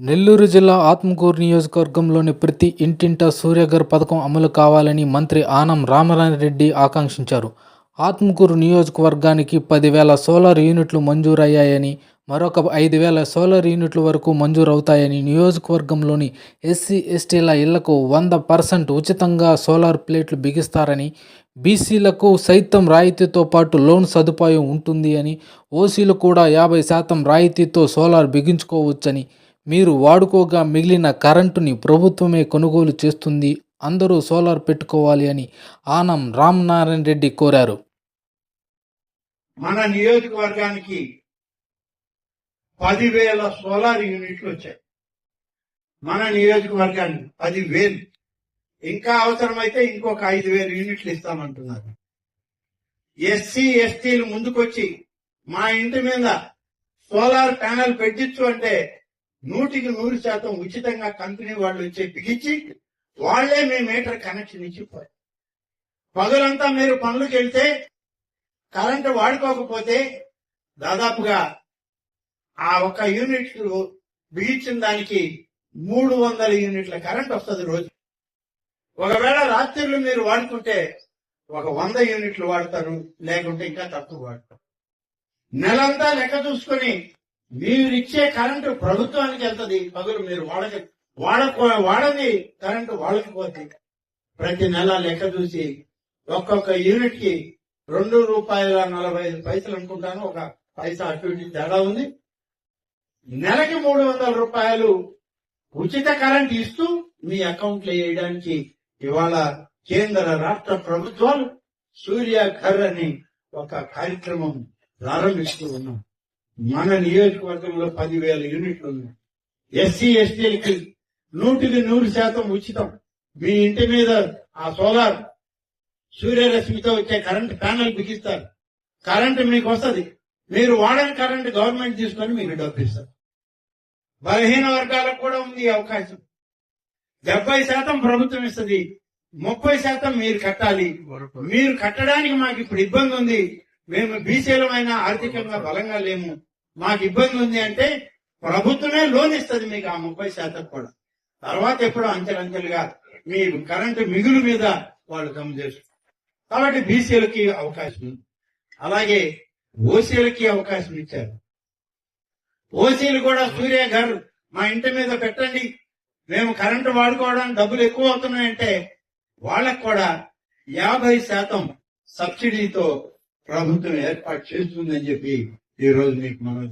నెల్లూరు జిల్లా ఆత్మకూరు నియోజకవర్గంలోని ప్రతి ఇంటింటా సూర్యఘర్ పథకం అమలు కావాలని మంత్రి ఆనం రామనారాయణరెడ్డి ఆకాంక్షించారు. ఆత్మకూరు నియోజకవర్గానికి పదివేల సోలార్ యూనిట్లు మంజూరయ్యాయని మరొక ఐదు వేల సోలార్ యూనిట్ల వరకు మంజూరవుతాయని నియోజకవర్గంలోని ఎస్సీ ఎస్టీల ఇళ్ళకు వంద పర్సెంట్ ఉచితంగా సోలార్ ప్లేట్లు బిగిస్తారని బీసీలకు సైతం రాయితీతో పాటు లోన్ సదుపాయం ఉంటుంది అని ఓసీలు కూడా యాభై శాతం రాయితీతో సోలార్ బిగించుకోవచ్చని మీరు వాడుకోగా మిగిలిన కరెంటుని ప్రభుత్వమే కొనుగోలు చేస్తుంది అందరూ సోలార్ పెట్టుకోవాలి అని ఆనం రామనారాయణ రెడ్డి కోరారు. మన నియోజకవర్గానికి పదివేల సోలార్ యూనిట్లు వచ్చాయి. మన నియోజకవర్గానికి పదివేలు. ఇంకా అవసరమైతే ఇంకొక ఐదు వేల యూనిట్లు ఇస్తామంటున్నారు. ఎస్సీ ఎస్టీలు ముందుకొచ్చి మా ఇంటి మీద సోలార్ ప్యానెల్ పెట్టించు అంటే నూటికి నూరు శాతం ఉచితంగా కంపెనీ వాళ్ళు వచ్చి బిగించి వాళ్ళే మీ మీటర్ కనెక్షన్ ఇచ్చిపోయారు పగలంతా మీరు పనులకు వెళ్తే కరెంటు వాడుకోకపోతే దాదాపుగా ఆ ఒక యూనిట్ బిగించిన దానికి మూడు వందల యూనిట్ల కరెంట్ వస్తుంది రోజు. ఒకవేళ రాత్రిలో మీరు వాడుకుంటే ఒక వంద యూనిట్లు వాడతారు లేకుంటే ఇంకా తక్కువ వాడతారు. నెలంతా లెక్క చూసుకొని మీరు ఇచ్చే కరెంటు ప్రభుత్వానికి వెళ్తుంది. పగులు మీరు వాడక వాడని కరెంటు వాళ్ళకి పోతుంది ప్రతి నెల లెక్క చూసి ఒక్కొక్క యూనిట్కి రెండు రూపాయల నలభై ఐదు పైసలు అనుకుంటాను. ఒక పైసా అటు తేడా ఉంది. నెలకి మూడు వందల రూపాయలు ఉచిత కరెంట్ ఇస్తూ మీ అకౌంట్లో వేయడానికి ఇవాళ కేంద్ర రాష్ట్ర ప్రభుత్వాలు సూర్య ఘర్ అని ఒక కార్యక్రమం ప్రారంభిస్తూ ఉన్నాం. మన నియోజకవర్గంలో పదివేల యూనిట్లు ఉన్నాయి. ఎస్సీ ఎస్టీలకి నూటికి నూరు శాతం ఉచితం. మీ ఇంటి మీద ఆ సోలార్ సూర్యరశ్మితో వచ్చే కరెంట్ ప్యానల్ బిగిస్తారు. కరెంట్ మీకు వస్తుంది. మీరు వాడని కరెంట్ గవర్నమెంట్ తీసుకొని మీకు డబ్బు ఇస్తారు. బలహీన వర్గాలకు కూడా ఉంది అవకాశం. డెబ్బై శాతం ప్రభుత్వం ఇస్తుంది. ముప్పై శాతం మీరు కట్టాలి. మీరు కట్టడానికి మాకు ఇప్పుడు ఇబ్బంది ఉంది. మేము బీసీలమైన ఆర్థికంగా బలంగా లేము. మాకు ఇబ్బంది ఉంది అంటే ప్రభుత్వమే లోన్ ఇస్తుంది మీకు ఆ ముప్పై శాతం కూడా. తర్వాత ఎప్పుడో అంచెలంచెలుగా మీ కరెంటు మిగులు మీద వాళ్ళు జమ చేస్తారు కాబట్టి బీసీలకి అవకాశం ఉంది. అలాగే ఓసీలకి అవకాశం ఇచ్చారు. ఓసీలు కూడా సూర్య గారు మా ఇంటి మీద పెట్టండి. మేము కరెంటు వాడుకోవడానికి డబ్బులు ఎక్కువ అవుతున్నాయంటే వాళ్ళకు కూడా యాభై శాతం సబ్సిడీతో ప్రభుత్వం ఏర్పాటు చేస్తుందని చెప్పి ఈ రోజు మీకు మనం